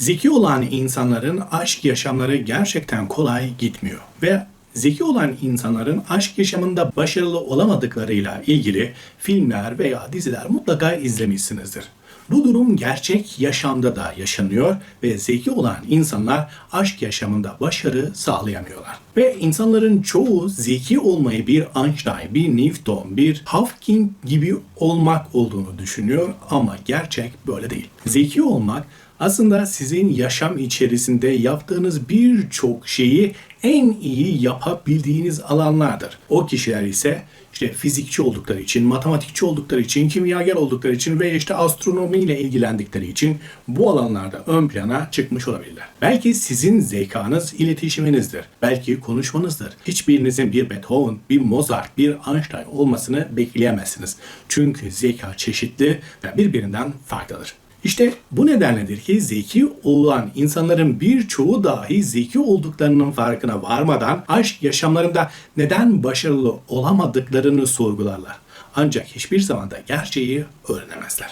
Zeki olan insanların aşk yaşamları gerçekten kolay gitmiyor ve zeki olan insanların aşk yaşamında başarılı olamadıklarıyla ilgili filmler veya diziler mutlaka izlemişsinizdir. Bu durum gerçek yaşamda da yaşanıyor ve zeki olan insanlar aşk yaşamında başarı sağlayamıyorlar. Ve insanların çoğu zeki olmayı bir Einstein, bir Newton, bir Hawking gibi olmak olduğunu düşünüyor ama gerçek böyle değil. Zeki olmak aslında sizin yaşam içerisinde yaptığınız birçok şeyi en iyi yapabildiğiniz alanlardır. O kişiler ise işte fizikçi oldukları için, matematikçi oldukları için, kimyager oldukları için ve işte astronomi ile ilgilendikleri için bu alanlarda ön plana çıkmış olabilirler. Belki sizin zekanız iletişiminizdir. Belki konuşmanızdır. Hiçbirinizin bir Beethoven, bir Mozart, bir Einstein olmasını bekleyemezsiniz. Çünkü zeka çeşitli ve birbirinden farklıdır. İşte bu nedenledir ki zeki olan insanların birçoğu dahi zeki olduklarının farkına varmadan aşk yaşamlarında neden başarılı olamadıklarını sorgularlar. Ancak hiçbir zaman da gerçeği öğrenemezler.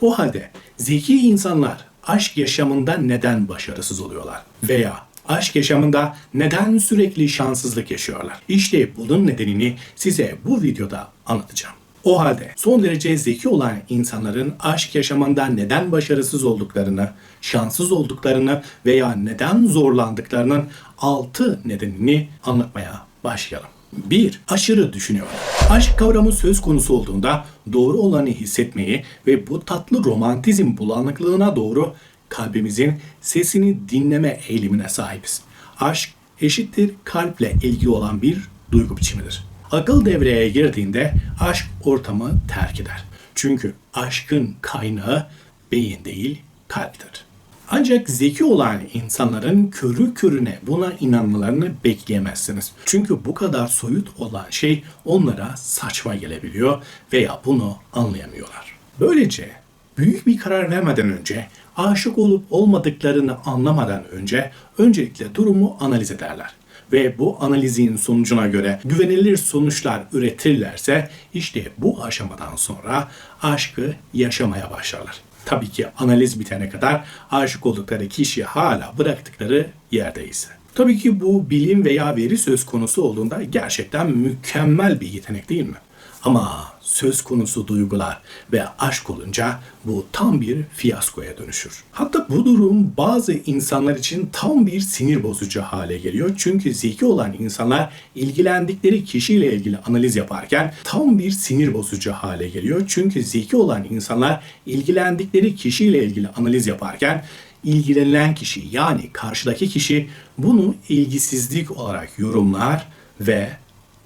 O halde zeki insanlar aşk yaşamında neden başarısız oluyorlar? Veya aşk yaşamında neden sürekli şanssızlık yaşıyorlar? İşte bunun nedenini size bu videoda anlatacağım. O halde son derece zeki olan insanların aşk yaşamında neden başarısız olduklarını, şanssız olduklarını veya neden zorlandıklarının 6 nedenini anlatmaya başlayalım. 1. Aşırı düşünüyor. Aşk kavramı söz konusu olduğunda doğru olanı hissetmeyi ve bu tatlı romantizm bulanıklığına doğru kalbimizin sesini dinleme eğilimine sahibiz. Aşk eşittir kalple ilgili olan bir duygu biçimidir. Akıl devreye girdiğinde aşk ortamı terk eder. Çünkü aşkın kaynağı beyin değil kalptir. Ancak zeki olan insanların körü körüne buna inanmalarını bekleyemezsiniz. Çünkü bu kadar soyut olan şey onlara saçma gelebiliyor veya bunu anlayamıyorlar. Böylece büyük bir karar vermeden önce, aşık olup olmadıklarını anlamadan önce öncelikle durumu analiz ederler ve bu analizin sonucuna göre güvenilir sonuçlar üretirlerse işte bu aşamadan sonra aşkı yaşamaya başlarlar. Tabii ki analiz bitene kadar aşık oldukları kişi hala bıraktıkları yerdeyse. Tabii ki bu bilim veya veri söz konusu olduğunda gerçekten mükemmel bir yetenek değil mi? Ama söz konusu duygular ve aşk olunca bu tam bir fiyaskoya dönüşür. Hatta bu durum bazı insanlar için tam bir sinir bozucu hale geliyor. Çünkü zeki olan insanlar ilgilendikleri kişiyle ilgili analiz yaparken tam bir sinir bozucu hale geliyor. Çünkü zeki olan insanlar ilgilendikleri kişiyle ilgili analiz yaparken ilgilenilen kişi yani karşıdaki kişi bunu ilgisizlik olarak yorumlar ve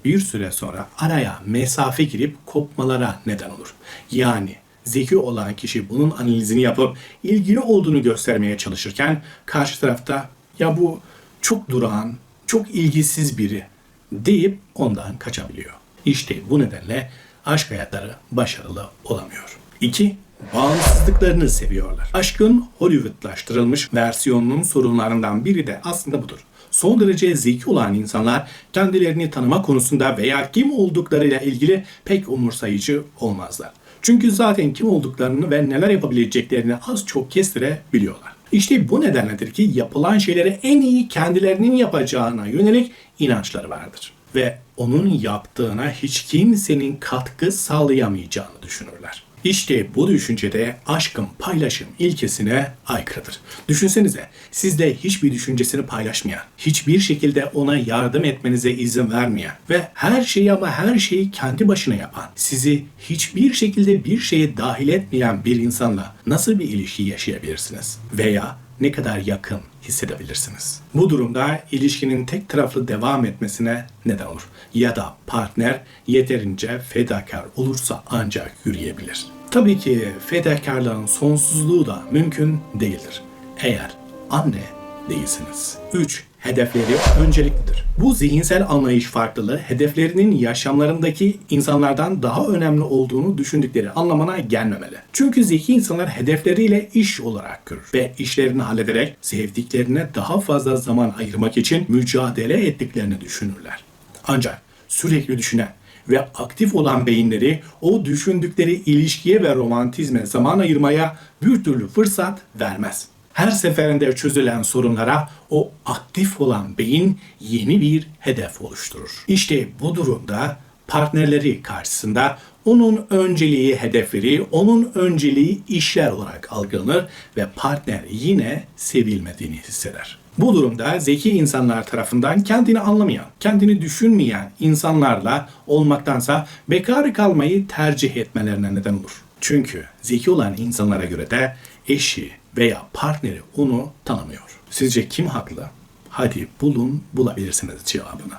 bir süre sonra araya mesafe girip kopmalara neden olur. Yani zeki olan kişi bunun analizini yapıp ilgili olduğunu göstermeye çalışırken karşı tarafta ya bu çok durağan, çok ilgisiz biri deyip ondan kaçabiliyor. İşte bu nedenle aşk hayatları başarılı olamıyor. 2. Bağımsızlıklarını seviyorlar. Aşkın Hollywoodlaştırılmış versiyonunun sorunlarından biri de aslında budur son derece zeki olan insanlar kendilerini tanıma konusunda veya kim olduklarıyla ilgili pek umursayıcı olmazlar. Çünkü zaten kim olduklarını ve neler yapabileceklerini az çok kestirebiliyorlar. İşte bu nedenledir ki yapılan şeyleri en iyi kendilerinin yapacağına yönelik inançları vardır. Ve onun yaptığına hiç kimsenin katkı sağlayamayacağını düşünürler. İşte bu düşüncede aşkın paylaşım ilkesine aykırıdır. Düşünsenize sizle hiçbir düşüncesini paylaşmayan, hiçbir şekilde ona yardım etmenize izin vermeyen ve her şeyi ama her şeyi kendi başına yapan, sizi hiçbir şekilde bir şeye dahil etmeyen bir insanla nasıl bir ilişki yaşayabilirsiniz? Veya ne kadar yakın hissedebilirsiniz. Bu durumda ilişkinin tek taraflı devam etmesine neden olur. Ya da partner yeterince fedakar olursa ancak yürüyebilir. Tabii ki fedakarlığın sonsuzluğu da mümkün değildir. Eğer anne değilsiniz. 3 hedefleri önceliklidir. Bu zihinsel anlayış farklılığı hedeflerinin yaşamlarındaki insanlardan daha önemli olduğunu düşündükleri anlamına gelmemeli. Çünkü zeki insanlar hedefleriyle iş olarak görür ve işlerini hallederek sevdiklerine daha fazla zaman ayırmak için mücadele ettiklerini düşünürler. Ancak sürekli düşünen ve aktif olan beyinleri o düşündükleri ilişkiye ve romantizme zaman ayırmaya bir türlü fırsat vermez. Her seferinde çözülen sorunlara o aktif olan beyin yeni bir hedef oluşturur. İşte bu durumda partnerleri karşısında onun önceliği hedefleri, onun önceliği işler olarak algılanır ve partner yine sevilmediğini hisseder. Bu durumda zeki insanlar tarafından kendini anlamayan, kendini düşünmeyen insanlarla olmaktansa bekar kalmayı tercih etmelerine neden olur. Çünkü zeki olan insanlara göre de eşi veya partneri onu tanımıyor. Sizce kim haklı? Hadi bulun bulabilirsiniz cevabını.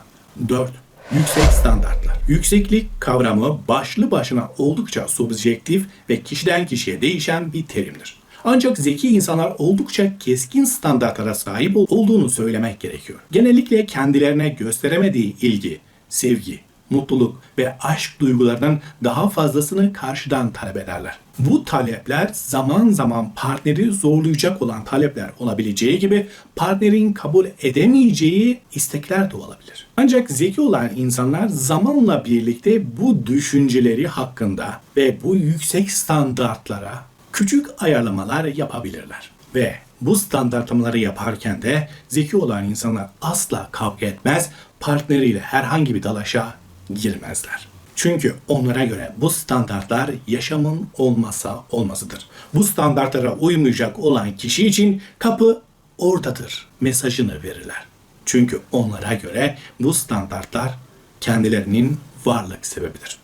4. Yüksek standartlar. Yükseklik kavramı başlı başına oldukça subjektif ve kişiden kişiye değişen bir terimdir. Ancak zeki insanlar oldukça keskin standartlara sahip olduğunu söylemek gerekiyor. Genellikle kendilerine gösteremediği ilgi, sevgi, mutluluk ve aşk duygularının daha fazlasını karşıdan talep ederler. Bu talepler zaman zaman partneri zorlayacak olan talepler olabileceği gibi partnerin kabul edemeyeceği istekler de olabilir. Ancak zeki olan insanlar zamanla birlikte bu düşünceleri hakkında ve bu yüksek standartlara küçük ayarlamalar yapabilirler. Ve bu standartlamaları yaparken de zeki olan insanlar asla kavga etmez, partneriyle herhangi bir dalaşa girmezler. Çünkü onlara göre bu standartlar yaşamın olmazsa olmazıdır. Bu standartlara uymayacak olan kişi için kapı ortadır mesajını verirler. Çünkü onlara göre bu standartlar kendilerinin varlık sebebidir.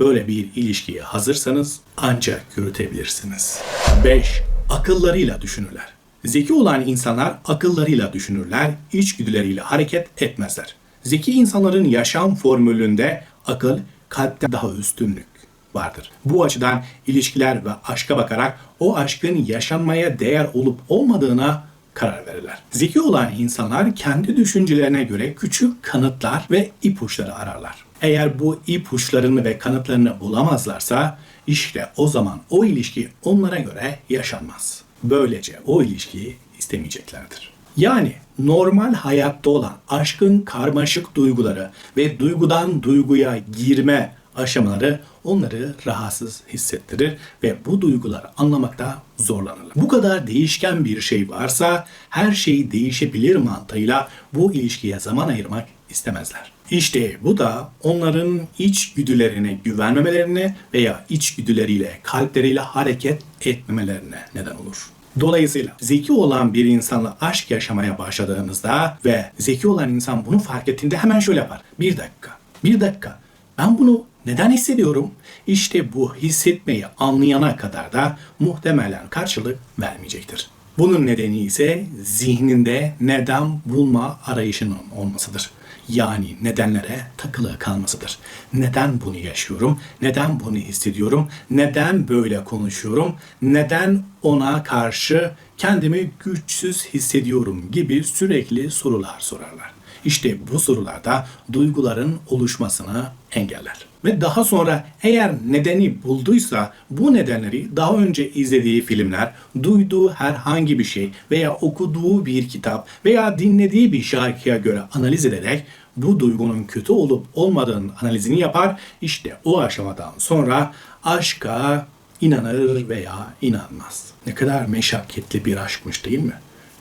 Böyle bir ilişkiye hazırsanız ancak yürütebilirsiniz. 5. Akıllarıyla düşünürler. Zeki olan insanlar akıllarıyla düşünürler, içgüdüleriyle hareket etmezler. Zeki insanların yaşam formülünde akıl kalpten daha üstünlük vardır. Bu açıdan ilişkiler ve aşka bakarak o aşkın yaşanmaya değer olup olmadığına karar verirler. Zeki olan insanlar kendi düşüncelerine göre küçük kanıtlar ve ipuçları ararlar. Eğer bu ipuçlarını ve kanıtlarını bulamazlarsa işte o zaman o ilişki onlara göre yaşanmaz. Böylece o ilişkiyi istemeyeceklerdir. Yani normal hayatta olan aşkın karmaşık duyguları ve duygudan duyguya girme aşamaları onları rahatsız hissettirir ve bu duyguları anlamakta zorlanırlar. Bu kadar değişken bir şey varsa her şey değişebilir mantığıyla bu ilişkiye zaman ayırmak istemezler. İşte bu da onların içgüdülerine güvenmemelerine veya içgüdüleriyle, kalpleriyle hareket etmemelerine neden olur. Dolayısıyla zeki olan bir insanla aşk yaşamaya başladığınızda ve zeki olan insan bunu fark ettiğinde hemen şöyle yapar. Bir dakika, bir dakika. Ben bunu neden hissediyorum? İşte bu hissetmeyi anlayana kadar da muhtemelen karşılık vermeyecektir. Bunun nedeni ise zihninde neden bulma arayışının olmasıdır. Yani nedenlere takılı kalmasıdır. Neden bunu yaşıyorum? Neden bunu hissediyorum? Neden böyle konuşuyorum? Neden ona karşı kendimi güçsüz hissediyorum gibi sürekli sorular sorarlar. İşte bu sorularda duyguların oluşmasını engeller. Ve daha sonra eğer nedeni bulduysa bu nedenleri daha önce izlediği filmler, duyduğu herhangi bir şey veya okuduğu bir kitap veya dinlediği bir şarkıya göre analiz ederek bu duygunun kötü olup olmadığının analizini yapar. İşte o aşamadan sonra aşka inanır veya inanmaz. Ne kadar meşakkatli bir aşkmış değil mi?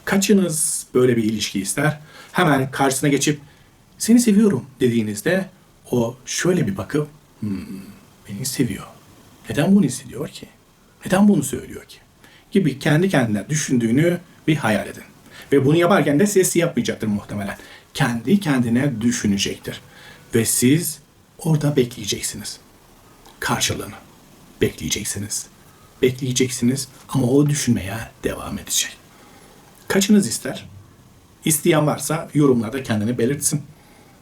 Kaçınız böyle bir ilişki ister? Hemen karşısına geçip seni seviyorum dediğinizde o şöyle bir bakıp hmm, beni seviyor. Neden bunu hissediyor ki? Neden bunu söylüyor ki? Gibi kendi kendine düşündüğünü bir hayal edin. Ve bunu yaparken de sesli yapmayacaktır muhtemelen. Kendi kendine düşünecektir. Ve siz orada bekleyeceksiniz. Karşılığını bekleyeceksiniz. Bekleyeceksiniz ama o düşünmeye devam edecek. Kaçınız ister? İsteyen varsa yorumlarda kendini belirtsin.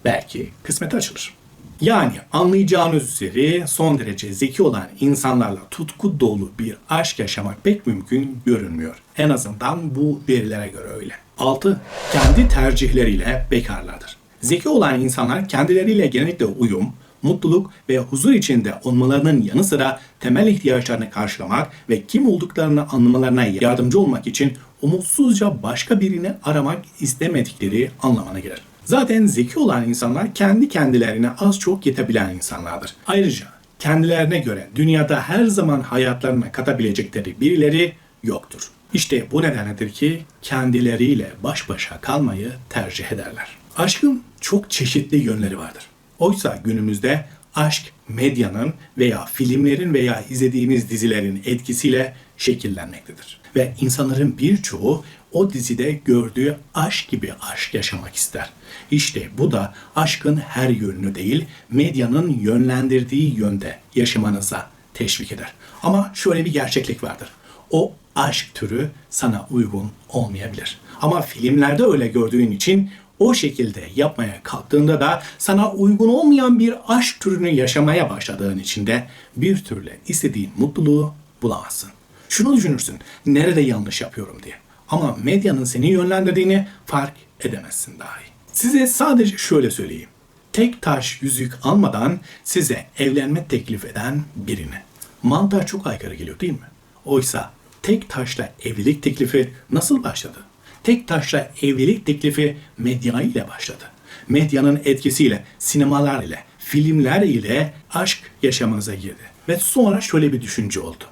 Belki kısmet açılır. Yani anlayacağınız üzere son derece zeki olan insanlarla tutku dolu bir aşk yaşamak pek mümkün görünmüyor. En azından bu verilere göre öyle. 6. Kendi tercihleriyle bekarlardır. Zeki olan insanlar kendileriyle genellikle uyum, mutluluk ve huzur içinde olmalarının yanı sıra temel ihtiyaçlarını karşılamak ve kim olduklarını anlamalarına yardımcı olmak için umutsuzca başka birini aramak istemedikleri anlamına gelir. Zaten zeki olan insanlar kendi kendilerine az çok yetebilen insanlardır. Ayrıca kendilerine göre dünyada her zaman hayatlarına katabilecekleri birileri yoktur. İşte bu nedenledir ki kendileriyle baş başa kalmayı tercih ederler. Aşkın çok çeşitli yönleri vardır. Oysa günümüzde aşk medyanın veya filmlerin veya izlediğimiz dizilerin etkisiyle şekillenmektedir. Ve insanların birçoğu o dizide gördüğü aşk gibi aşk yaşamak ister. İşte bu da aşkın her yönünü değil, medyanın yönlendirdiği yönde yaşamanıza teşvik eder. Ama şöyle bir gerçeklik vardır. O aşk türü sana uygun olmayabilir. Ama filmlerde öyle gördüğün için o şekilde yapmaya kalktığında da sana uygun olmayan bir aşk türünü yaşamaya başladığın için de bir türlü istediğin mutluluğu bulamazsın. Şunu düşünürsün, nerede yanlış yapıyorum diye. Ama medyanın seni yönlendirdiğini fark edemezsin dahi. Size sadece şöyle söyleyeyim. Tek taş yüzük almadan size evlenme teklif eden birini. Mantığa çok aykırı geliyor değil mi? Oysa tek taşla evlilik teklifi nasıl başladı? Tek taşla evlilik teklifi medya ile başladı. Medyanın etkisiyle, sinemalar ile, filmler ile aşk yaşamınıza girdi. Ve sonra şöyle bir düşünce oldu.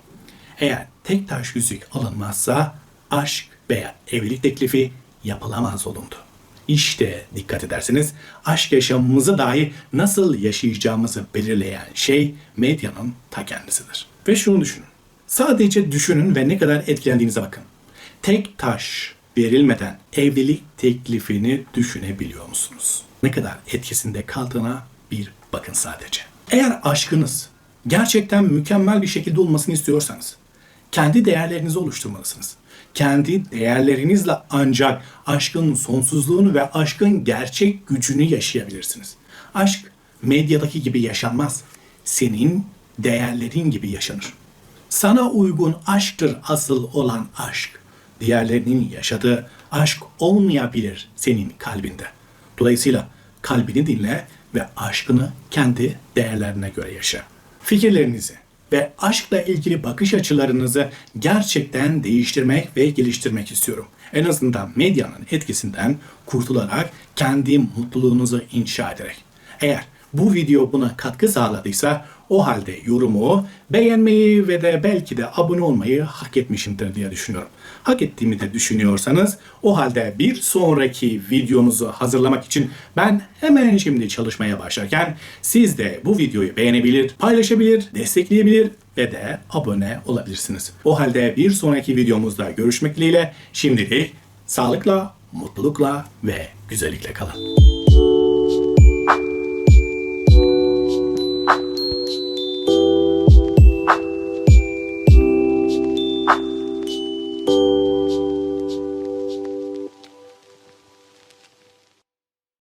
Eğer tek taş yüzük alınmazsa aşk veya evlilik teklifi yapılamaz olundu. İşte dikkat ederseniz aşk yaşamımızı dahi nasıl yaşayacağımızı belirleyen şey medyanın ta kendisidir. Ve şunu düşünün. Sadece düşünün ve ne kadar etkilendiğinize bakın. Tek taş verilmeden evlilik teklifini düşünebiliyor musunuz? Ne kadar etkisinde kaldığına bir bakın sadece. Eğer aşkınız gerçekten mükemmel bir şekilde olmasını istiyorsanız kendi değerlerinizi oluşturmalısınız. Kendi değerlerinizle ancak aşkın sonsuzluğunu ve aşkın gerçek gücünü yaşayabilirsiniz. Aşk medyadaki gibi yaşanmaz. Senin değerlerin gibi yaşanır. Sana uygun aşktır asıl olan aşk. Diğerlerinin yaşadığı aşk olmayabilir senin kalbinde. Dolayısıyla kalbini dinle ve aşkını kendi değerlerine göre yaşa. Fikirlerinizi ve aşkla ilgili bakış açılarınızı gerçekten değiştirmek ve geliştirmek istiyorum. En azından medyanın etkisinden kurtularak kendi mutluluğunuzu inşa ederek. Eğer bu video buna katkı sağladıysa o halde yorumu, beğenmeyi ve de belki de abone olmayı hak etmişimdir diye düşünüyorum. Hak ettiğimi de düşünüyorsanız o halde bir sonraki videomuzu hazırlamak için ben hemen şimdi çalışmaya başlarken siz de bu videoyu beğenebilir, paylaşabilir, destekleyebilir ve de abone olabilirsiniz. O halde bir sonraki videomuzda görüşmek dileğiyle şimdilik sağlıkla, mutlulukla ve güzellikle kalın.